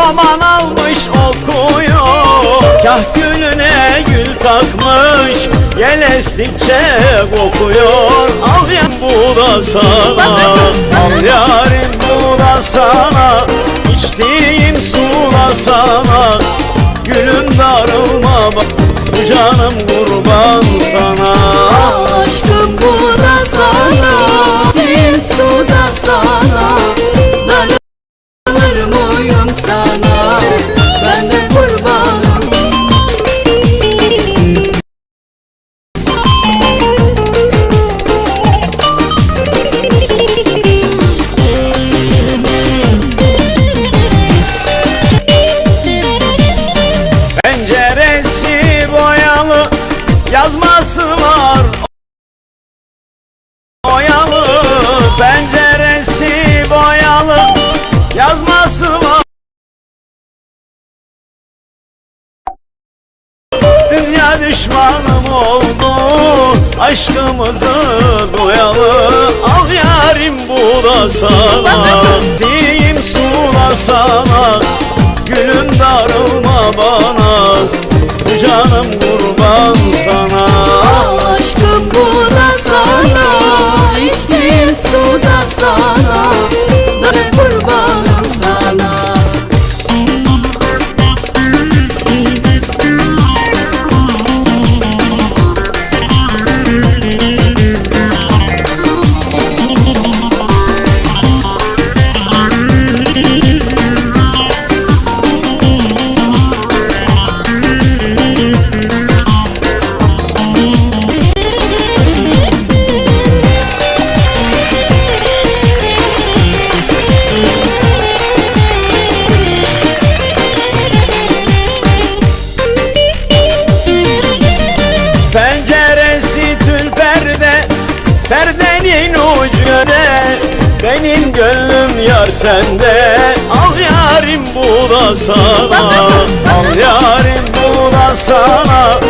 Roman almış okuyor Kah gülüne gül takmış. Gel estikçe kokuyor. Al ya bu da sana. Al yarim bu da sana. İçtiğim su da sana. Gülüm darılma bak Bu canım kurban sana. Penceresi boyalı Yazması var. Oyalı Penceresi boyalı Yazması var. Dünya düşmanım oldu Aşkımızı doyalı. Al yarim bu da sana Diyeyim sula sana Gülüm darılma bana. Canım kurban Perdenin ucunda Benim gönlüm yar sende. Al yarim bu da sana Al yarim bu da sana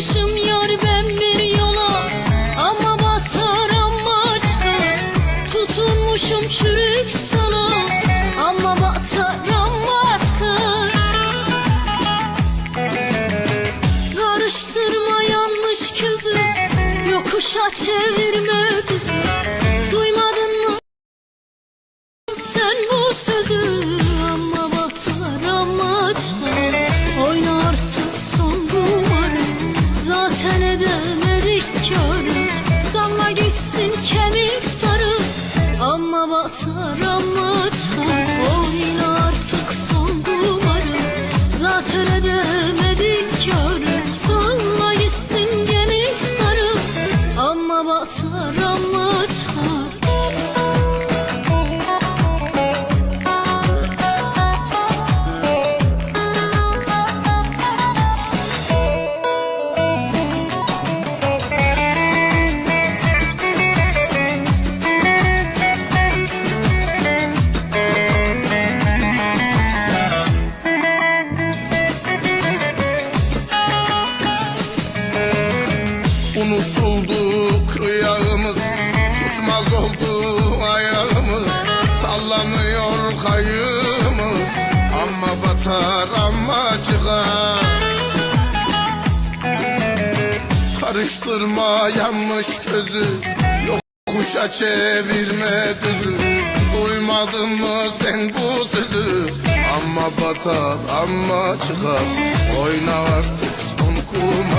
Çıkmışım yar ben bir yola Ama batar ama çıkar Tutunmuşum çürük sana Ama batar ama çıkar Karıştırma yanlış közü Yokuşa çevirme düzü Ama Sallanıyor kayımı Ama batar ama çıkar. Karıştırma yanmış gözü Yokuşa çevirme düzü. Duymadın mı sen bu sözü? Ama batar ama çıkar. Oyna artık son kuma